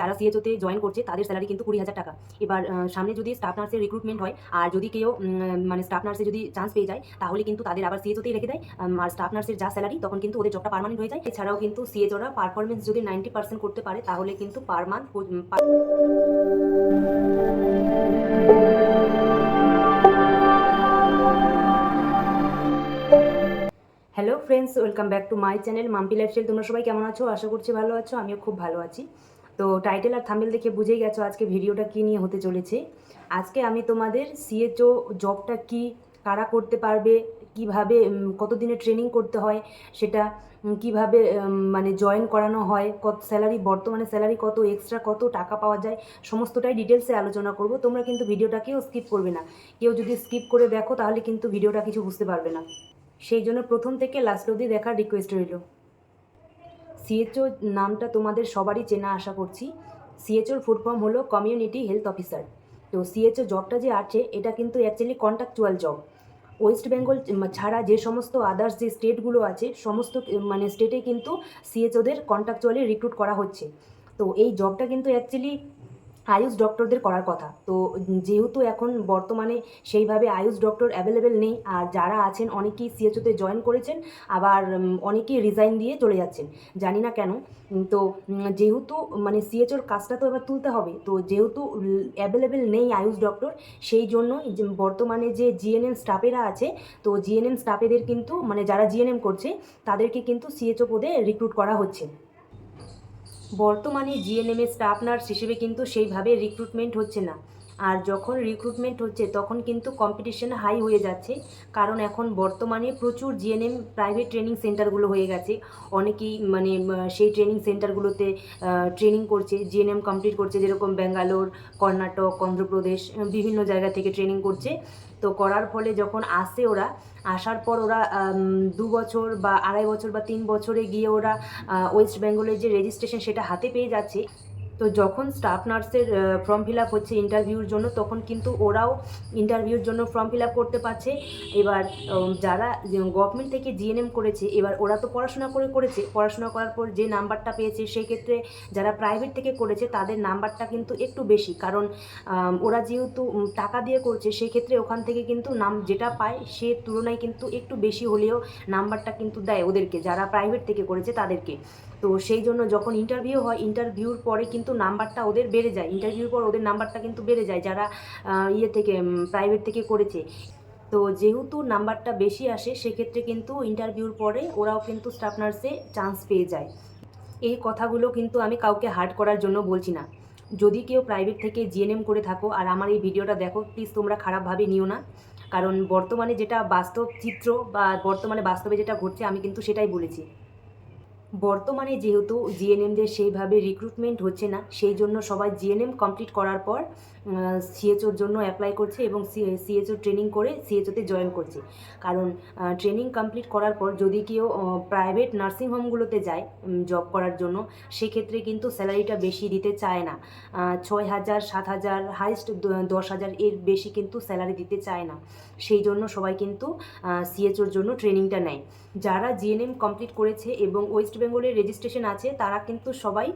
যারা সিএচওতে জয়েন করছে, তাদের স্যালারি কিন্তু কুড়ি হাজার টাকা। এবার সামনে যদি স্টাফ নার্সের রিক্রুটমেন্ট হয়, আর যদি কেউ মানে স্টাফ নার্সে যদি চান্স পেয়ে যায়, তাহলে কিন্তু তাদের আবার সিএচওতেই রেখে দেয়। আর স্টাফ নার্সের যা স্যালারি তখন কিন্তু ওদের জবটা পারমানেন্ট হয়ে যায়। এছাড়াও কিন্তু সিএচওরা পারফরমেন্স যদি নাইনটি পার্সেন্ট করতে পারে, তাহলে কিন্তু per month hello friends welcome back to my channel Mampi lifestyle তোমরা সবাই কেমন আছো? আশা করছি ভালো আছো, আমিও খুব ভালো আছি। তো টাইটেল আর থাম্বেল দেখে বুঝেই গেছো আজকে ভিডিওটা কী নিয়ে হতে চলেছে। আজকে আমি তোমাদের সিএচও জবটা কি কারা করতে পারবে কীভাবে উম, কতদিনের ট্রেনিং করতে হয় সেটা কীভাবে মানে জয়েন করানো হয় কত স্যালারি বর্তমানে স্যালারি কত এক্সট্রা কত টাকা পাওয়া যায় সমস্তটাই ডিটেলসে আলোচনা করব। তোমরা কিন্তু ভিডিওটাকেও স্কিপ করবে না। কেউ যদি স্কিপ করে দেখো তাহলে কিন্তু ভিডিওটা কিছু বুঝতে পারবে না। সেই জন্য প্রথম থেকে লাস্ট অবধি দেখার রিকোয়েস্ট রইল। সিএচও নামটা তোমাদের সবারই চেনা আশা করছি। সিএচওর ফুড ফর্ম হলো কমিউনিটি হেলথ অফিসার তো সিএচও জবটা যে আছে, এটা কিন্তু actually contractual job West Bengal ছাড়া যে সমস্ত আদার্স যে স্টেটগুলো আছে, সমস্ত মানে স্টেটে কিন্তু সিএচওদের কন্ট্রাকচুয়ালি রিক্রুট করা হচ্ছে। তো এই জবটা কিন্তু অ্যাকচুয়ালি আয়ুষ ডক্টরদের করার কথা। তো যেহেতু এখন বর্তমানে সেইভাবে আয়ুষ ডক্টর অ্যাভেলেবেল নেই, আর যারা আছেন অনেকেই সিএচওতে জয়েন করেছেন, আবার অনেকেই রিজাইন দিয়ে চলে যাচ্ছেন, জানি না কেন। তো যেহেতু মানে সিএচওর কাজটা তো এবার তুলতে হবে, তো যেহেতু অ্যাভেলেবেল নেই আয়ুষ ডক্টর, সেই জন্য বর্তমানে যে জিএনএম স্টাফেরা আছে, তো জিএনএম স্টাফেদের কিন্তু মানে যারা জিএনএম করছে, তাদেরকে কিন্তু সিএচও পদে রিক্রুট করা হচ্ছে। বর্তমানে জিএনএমে স্টাফ নার্স হিসেবে কিন্তু সেইভাবে রিক্রুটমেন্ট হচ্ছে না। আর যখন রিক্রুটমেন্ট হচ্ছে, তখন কিন্তু কম্পিটিশন হাই হয়ে যাচ্ছে। কারণ এখন বর্তমানে প্রচুর জিএনএম প্রাইভেট ট্রেনিং সেন্টারগুলো হয়ে গেছে। অনেকেই মানে সেই ট্রেনিং সেন্টারগুলোতে ট্রেনিং করছে জিএনএম কমপ্লিট করছে, যেরকম ব্যাঙ্গালোর কর্ণাটক অন্ধ্রপ্রদেশ বিভিন্ন জায়গা থেকে ট্রেনিং করছে। তো করার ফলে যখন আসে ওরা, আসার পর ওরা দু বছর বা আড়াই বছর বা তিন বছরে গিয়ে ওরা ওয়েস্ট বেঙ্গলের যে রেজিস্ট্রেশন সেটা হাতে পেয়ে যাচ্ছে। তো যখন স্টাফ নার্সের ফর্ম ফিল আপ হচ্ছে ইন্টারভিউর জন্য, তখন কিন্তু ওরাও ইন্টারভিউর জন্য ফর্ম ফিল আপ করতে পারছে। এবার যারা গভর্নমেন্ট থেকে জিএনএম করেছে, এবার ওরা তো পড়াশোনা করে করেছে। পড়াশোনা করার পর যে নাম্বারটা পেয়েছে সেই ক্ষেত্রে যারা প্রাইভেট থেকে করেছে, তাদের নাম্বারটা কিন্তু একটু বেশি। কারণ ওরা যেহেতু টাকা দিয়ে করছে সেই ক্ষেত্রে ওখান থেকে কিন্তু নাম যেটা পায়, সে তুলনায় কিন্তু একটু বেশি হলেও নাম্বারটা কিন্তু দেয় ওদেরকে, যারা প্রাইভেট থেকে করেছে তাদেরকে। তো সেই জন্য যখন ইন্টারভিউ হয় ইন্টারভিউর পরে কিন্তু নাম্বারটা ওদের বেড়ে যায়। ইন্টারভিউর পর ওদের নাম্বারটা কিন্তু বেড়ে যায়, যারা ইয়ে থেকে প্রাইভেট থেকে করেছে। তো যেহেতু নাম্বারটা বেশি আসে, সেক্ষেত্রে কিন্তু ইন্টারভিউর পরে ওরাও কিন্তু স্টাফ নার্সে চান্স পেয়ে যায়। এই কথাগুলো কিন্তু আমি কাউকে হার্ড করার জন্য বলছি না। যদি কেউ প্রাইভেট থেকে জিএনএম করে থাকো আর আমার এই ভিডিওটা দেখো প্লিজ তোমরা খারাপভাবে নিও না। কারণ বর্তমানে যেটা বাস্তব চিত্র বা বর্তমানে বাস্তবে যেটা ঘটছে, আমি কিন্তু সেটাই বলেছি। বর্তমানে যেহেতু জিএনএমদের সেইভাবে রিক্রুটমেন্ট হচ্ছে না সেই জন্য সবাই জিএনএম কমপ্লিট করার পর সিএচওর জন্য অ্যাপ্লাই করছে এবং সিএচও ট্রেনিং করে সিএচওতে জয়েন করছে। কারণ ট্রেনিং কমপ্লিট করার পর যদি কেউ প্রাইভেট নার্সিং হোমগুলোতে যায় জব করার জন্য, সেক্ষেত্রে কিন্তু স্যালারিটা বেশি দিতে চায় না। ছয় হাজার, সাত হাজার হাইস্ট দশ হাজার এর বেশি কিন্তু স্যালারি দিতে চায় না। সেই জন্য সবাই কিন্তু সিএচওর জন্য ট্রেনিংটা নেয়। যারা জিএনএম কমপ্লিট করেছে এবং ওয়েস্ট বেঙ্গলের রেজিস্ট্রেশন আছে, তারা কিন্তু সবাই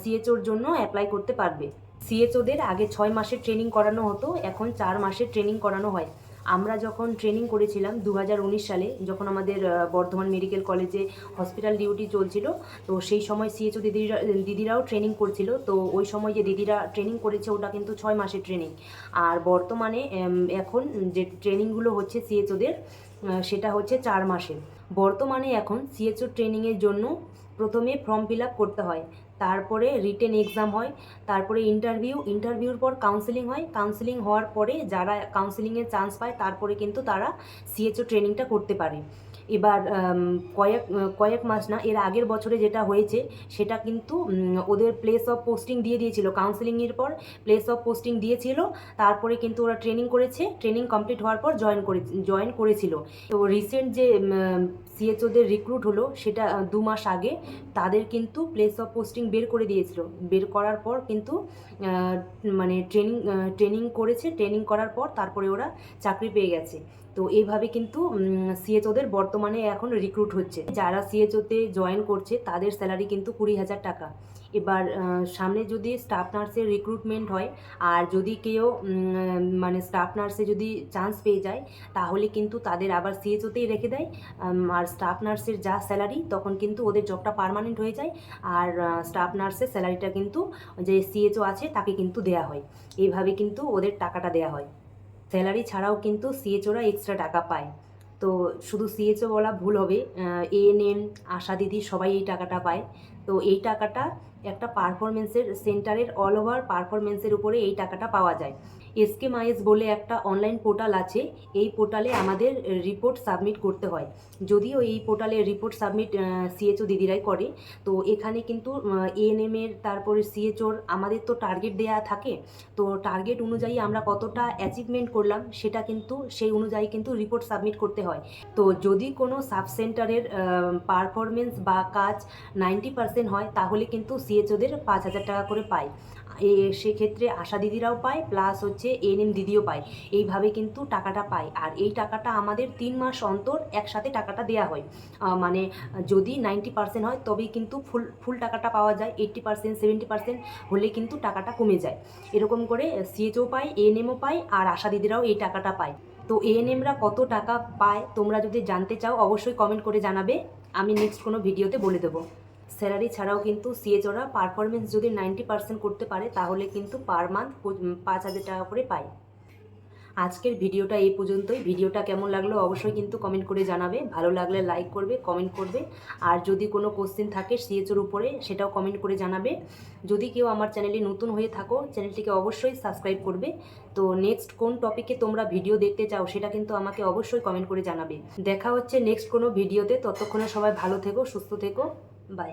সিএচওর জন্য অ্যাপ্লাই করতে পারবে। সিএচওদের আগে ছয় মাসের ট্রেনিং করানো হতো, এখন চার মাসের ট্রেনিং করানো হয়। আমরা যখন ট্রেনিং করেছিলাম দু হাজার উনিশ সালে, যখন আমাদের বর্ধমান মেডিকেল কলেজে হসপিটাল ডিউটি চলছিল, তো সেই সময় সিএচও দিদিরা, দিদিরাও ট্রেনিং করছিল, তো ওই সময় যে দিদিরা ট্রেনিং করেছে, ওটা কিন্তু ছয় মাসের ট্রেনিং আর বর্তমানে এখন যে ট্রেনিংগুলো হচ্ছে সিএচওদের সেটা হচ্ছে চার মাসের। বর্তমানে এখন সিএচও ট্রেনিংয়ের জন্য প্রথমে ফর্ম ফিল আপ করতে হয়। তারপরে রিটেন এক্সাম হয়, তারপরে ইন্টারভিউ, ইন্টারভিউর পর কাউন্সেলিং হয়। কাউন্সেলিং হওয়ার পরে যারা কাউন্সেলিংয়ের চান্স পায়, তারপরে কিন্তু তারা সিএচও ট্রেনিংটা করতে পারে। এবার কয়েক কয়েক মাস না, এর আগের বছরে যেটা হয়েছে, সেটা কিন্তু ওদের প্লেস অফ পোস্টিং দিয়ে দিয়েছিল কাউন্সেলিংয়ের পর প্লেস অফ পোস্টিং দিয়েছিল, তারপরে কিন্তু ওরা ট্রেনিং করেছে ট্রেনিং কমপ্লিট হওয়ার পর জয়েন করে জয়েন করেছিল। তো রিসেন্ট যে সিএচওদের রিক্রুট হলো, সেটা দু মাস আগে, তাদের কিন্তু প্লেস অফ পোস্টিং বের করে দিয়েছিল। বের করার পর কিন্তু মানে ট্রেনিং ট্রেনিং করেছে ট্রেনিং করার পর তারপরে ওরা চাকরি পেয়ে গেছে। তো এইভাবে কিন্তু সিএচওদের বর্তমানে এখন রিক্রুট হচ্ছে। যারা সিএচওতে জয়েন করছে, তাদের স্যালারি কিন্তু কুড়ি হাজার টাকা। এবার সামনে যদি স্টাফ নার্সের রিক্রুটমেন্ট হয়, আর যদি কেউ মানে স্টাফ নার্সে যদি চান্স পেয়ে যায়, তাহলে কিন্তু তাদের আবার সিএচওতেই রেখে দেয়। আর স্টাফ নার্সের যা স্যালারি তখন কিন্তু ওদের জবটা পার্মানেন্ট হয়ে যায়। আর স্টাফ নার্সের স্যালারিটা কিন্তু, যে সিএচও আছে, তাকে কিন্তু দেয়া হয়। এইভাবে কিন্তু ওদের টাকাটা দেয়া হয়। স্যালারি ছাড়াও কিন্তু সিএচওরা এক্সট্রা টাকা পায়। তো শুধু সিএচও বলা ভুল হবে এএনএম আশা দিদি সবাই এই টাকাটা পায়। তো এই টাকাটা একটা পারফরমেন্সের সেন্টারের অল ওভার পারফরমেন্সের উপরে এই টাকাটা পাওয়া যায়। এসকে মাইএস বলে একটা অনলাইন পোর্টাল আছে, এই পোর্টালে আমাদের রিপোর্ট সাবমিট করতে হয়। যদিও এই পোর্টালে রিপোর্ট সাবমিট সিএচও দিদিরাই করে, তো এখানে কিন্তু এএনএম এর, তারপরে সিএচওর আমাদের তো টার্গেট দেয়া থাকে। তো টার্গেট অনুযায়ী আমরা কতটা অ্যাচিভমেন্ট করলাম, সেটা কিন্তু, সেই অনুযায়ী কিন্তু রিপোর্ট সাবমিট করতে হয়। তো যদি কোনো সাব সেন্টারের পারফরমেন্স বা কাজ নাইনটি পার্সেন্ট হয়, তাহলে কিন্তু সিএচওদের পাঁচ হাজার টাকা করে পায়। সেক্ষেত্রে আশা দিদিরাও পায় প্লাস হচ্ছে এনএম দিদিও পায়। এইভাবে কিন্তু টাকাটা পায়। আর এই টাকাটা আমাদের তিন মাস অন্তর একসাথে টাকাটা দেওয়া হয়। মানে যদি নাইনটি পার্সেন্ট হয়, তবেই কিন্তু ফুল ফুল টাকাটা পাওয়া যায়। এইট্টি পার্সেন্ট সেভেন্টি পার্সেন্ট হলে কিন্তু টাকাটা কমে যায়। এরকম করে সিএচও পায় এএনএমও পায়, আর আশা দিদিরাও এই টাকাটা পায়। তো এএনএমরা কত টাকা পায়, তোমরা যদি জানতে চাও, অবশ্যই কমেন্ট করে জানাবে। আমি নেক্সট কোনো ভিডিওতে বলে দেবো। স্যালারি ছাড়াও কিন্তু সিএচ ওরা পারফরমেন্স যদি নাইনটি পার্সেন্ট করতে পারে, তাহলে কিন্তু পার মান্থ পাঁচ হাজার টাকা করে পায় আজকের ভিডিওটা এই পর্যন্তই। ভিডিওটা কেমন লাগল অবশ্যই কিন্তু কমেন্ট করে জানাবে। ভালো লাগলে লাইক করবে কমেন্ট করবে। আর যদি কোনো কোশ্চেন থাকে সিএচওর উপরে, সেটাও কমেন্ট করে জানাবে। যদি কেউ আমার চ্যানেলে নতুন হয়ে থাকো চ্যানেলটিকে অবশ্যই সাবস্ক্রাইব করবে। তো নেক্সট কোন টপিকে তোমরা ভিডিও দেখতে চাও, সেটা কিন্তু আমাকে অবশ্যই কমেন্ট করে জানাবে। দেখা হচ্ছে নেক্সট কোনো ভিডিওতে ততক্ষণে সবাই ভালো থেকো, সুস্থ থেকো। বাই